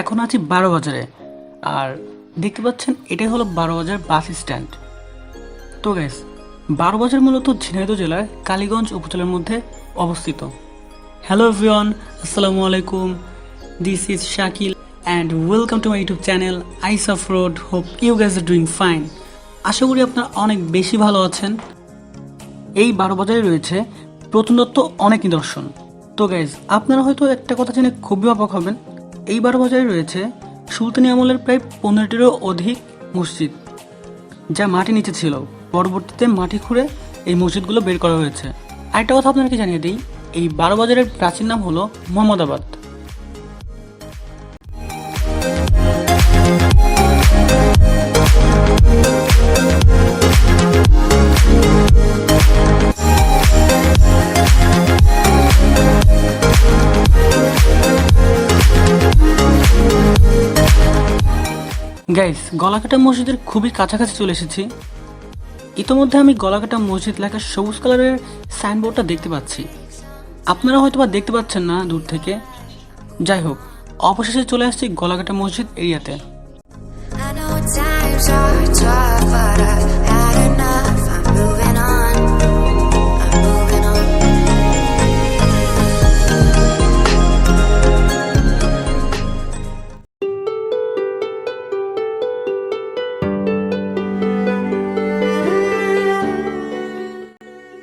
এখন আছি বারো বাজারে। আর দেখতে পাচ্ছেন, এটাই হলো বারো বাজার বাস স্ট্যান্ড তো গ্যাস বারো বাজার মূলত ঝিনাইদহ জেলার কালীগঞ্জ উপজেলার মধ্যে অবস্থিত। হ্যালো এভরিওয়ান আসসালামু আলাইকুম। This is Shakil and welcome to my YouTube channel eyes of road hope you guys are doing fine আশা করি আপনারা অনেক বেশি ভালো আছেন। এই বারো বাজারে রয়েছে প্রত্নদত্ত অনেক নিদর্শন। তো গাইজ আপনারা হয়তো একটা কথা জেনে খুবই অবাক হবেন। এই বারো বাজারে রয়েছে সুলতানি আমলের প্রায় পনেরোটিরও অধিক মসজিদ, যা মাটি নিচে ছিল। পরবর্তীতে মাটি খুঁড়ে এই মসজিদগুলো বের করা হয়েছে। আরেকটা কথা আপনাকে জানিয়ে দিই, এই বারো বাজারের প্রাচীন নাম হলো মোহাম্মদাবাদ। গাইস গলাকাটা মসজিদের খুবই কাছাকাছি চলে এসেছি। ইতোমধ্যে আমি গলাকাটা মসজিদ লেখা সবুজ কালারের সাইনবোর্ডটা দেখতে পাচ্ছি। আপনারা হয়তো বা দেখতে পাচ্ছেন না দূর থেকে। যাই হোক, অবশেষে চলে আসছি গলাকাটা মসজিদ এরিয়াতে।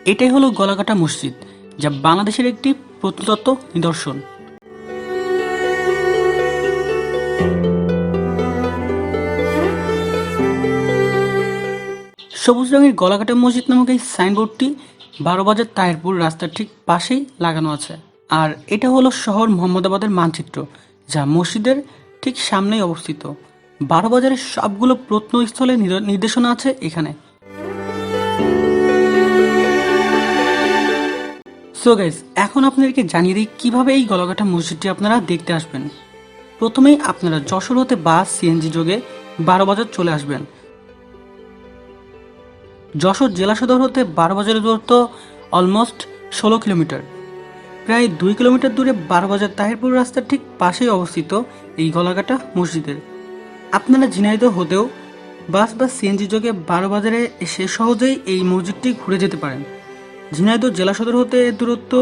এটাই হলো গলাকাটা মসজিদ, যা বাংলাদেশের একটি প্রত্নতত্ত্ব নিদর্শন। সবুজ রঙের গলাকাটা মসজিদ নামক এই সাইনবোর্ডটি বারো বাজার তাহিরপুর রাস্তার ঠিক পাশেই লাগানো আছে। আর এটা হলো শহর মোহাম্মদাবাদের মানচিত্র, যা মসজিদের ঠিক সামনেই অবস্থিত। বারো বাজারের সবগুলো প্রত্নস্থলের নির- নির্দেশনা আছে এখানে। সো গাইজ এখন আপনাদেরকে জানিয়ে দিই কীভাবে এই গলাকাটা মসজিদটি আপনারা দেখতে আসবেন। প্রথমেই আপনারা যশোর হতে বাস সিএনজি যোগে বারো বাজার চলে আসবেন। যশোর জেলা সদর হতে বারো বাজারের দূরত্ব অলমোস্ট ষোলো কিলোমিটার। প্রায় দুই কিলোমিটার দূরে বারো বাজার তাহিরপুর রাস্তার ঠিক পাশেই অবস্থিত এই গলাকাটা মসজিদের। আপনারা ঝিনাইদহ হতেও বাস বা সিএনজি যোগে বারো বাজারে এসে সহজেই এই মসজিদটি ঘুরে যেতে পারেন। ঝিনাইদহ জেলা সদর হতে এর দূরত্ব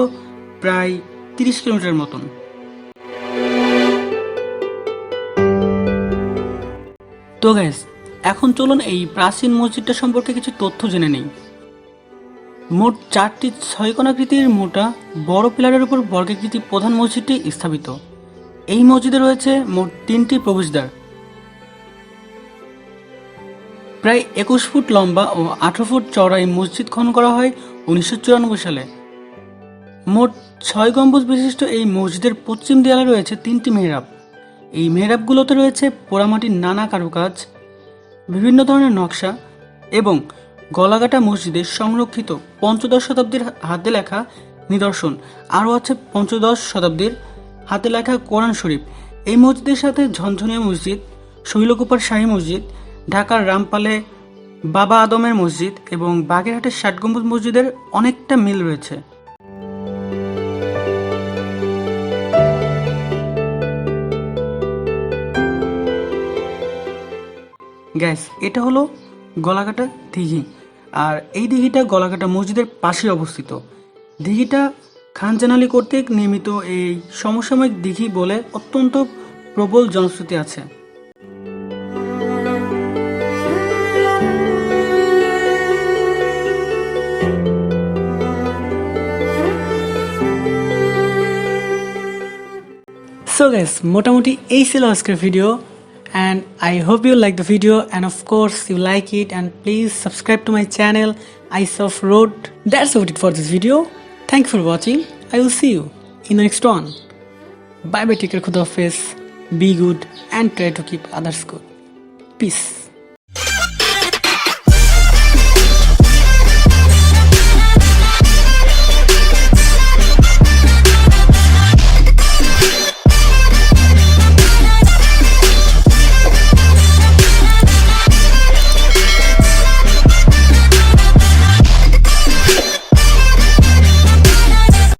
প্রায় তিরিশ কিলোমিটার মতন। তো গ্যাস এখন চলুন এই প্রাচীন মসজিদটা সম্পর্কে কিছু তথ্য জেনে নেই। মোট চারটি ছয়কোণাকৃতির মোটা বড় পিলারের উপর বর্গাকৃতি প্রধান মসজিদটি স্থাপিত। এই মসজিদে রয়েছে মোট তিনটি প্রবেশদ্বার। প্রায় একুশ ফুট লম্বা ও আঠারো ফুট চওড়া এই মসজিদ খনন করা হয় উনিশশো চুরানব্বই সালে। মোট ছয় গম্বুজ বিশিষ্ট এই মসজিদের পশ্চিম দেয়ালে রয়েছে তিনটি মেহরাব। এই মেহরাবগুলোতে রয়েছে পোড়ামাটির নানা কারুকাজ, বিভিন্ন ধরনের নকশা এবং গলাকাটা মসজিদের সংরক্ষিত পঞ্চদশ শতাব্দীর হাতে লেখা নিদর্শন। আরও আছে পঞ্চদশ শতাব্দীর হাতে লেখা কোরআন শরীফ। এই মসজিদের সাথে ঝনঝনিয়া মসজিদ, শৈলকুপার শাহী মসজিদ, ঢাকার রামপালে বাবা আদমের মসজিদ এবং বাগেরহাটের ষাট গম্বুজ মসজিদের অনেকটা মিল রয়েছে। গ্যাস এটা হলো গলাকাটা দিঘি। আর এই দিঘিটা গলাকাটা মসজিদের পাশে অবস্থিত। দিঘিটা খানজানালি কর্তৃক নির্মিত এই সমসাময়িক দিঘি বলে অত্যন্ত প্রবল জনশ্রুতি আছে। সো গ্যাস মোটামুটি এই ছিল আজকের video and I hope you like the video and of course you like it and please subscribe to my channel eyes of road that's of it for this video thank for watching I will see you in next one bye bye take care খুদ office be good and try to keep others good peace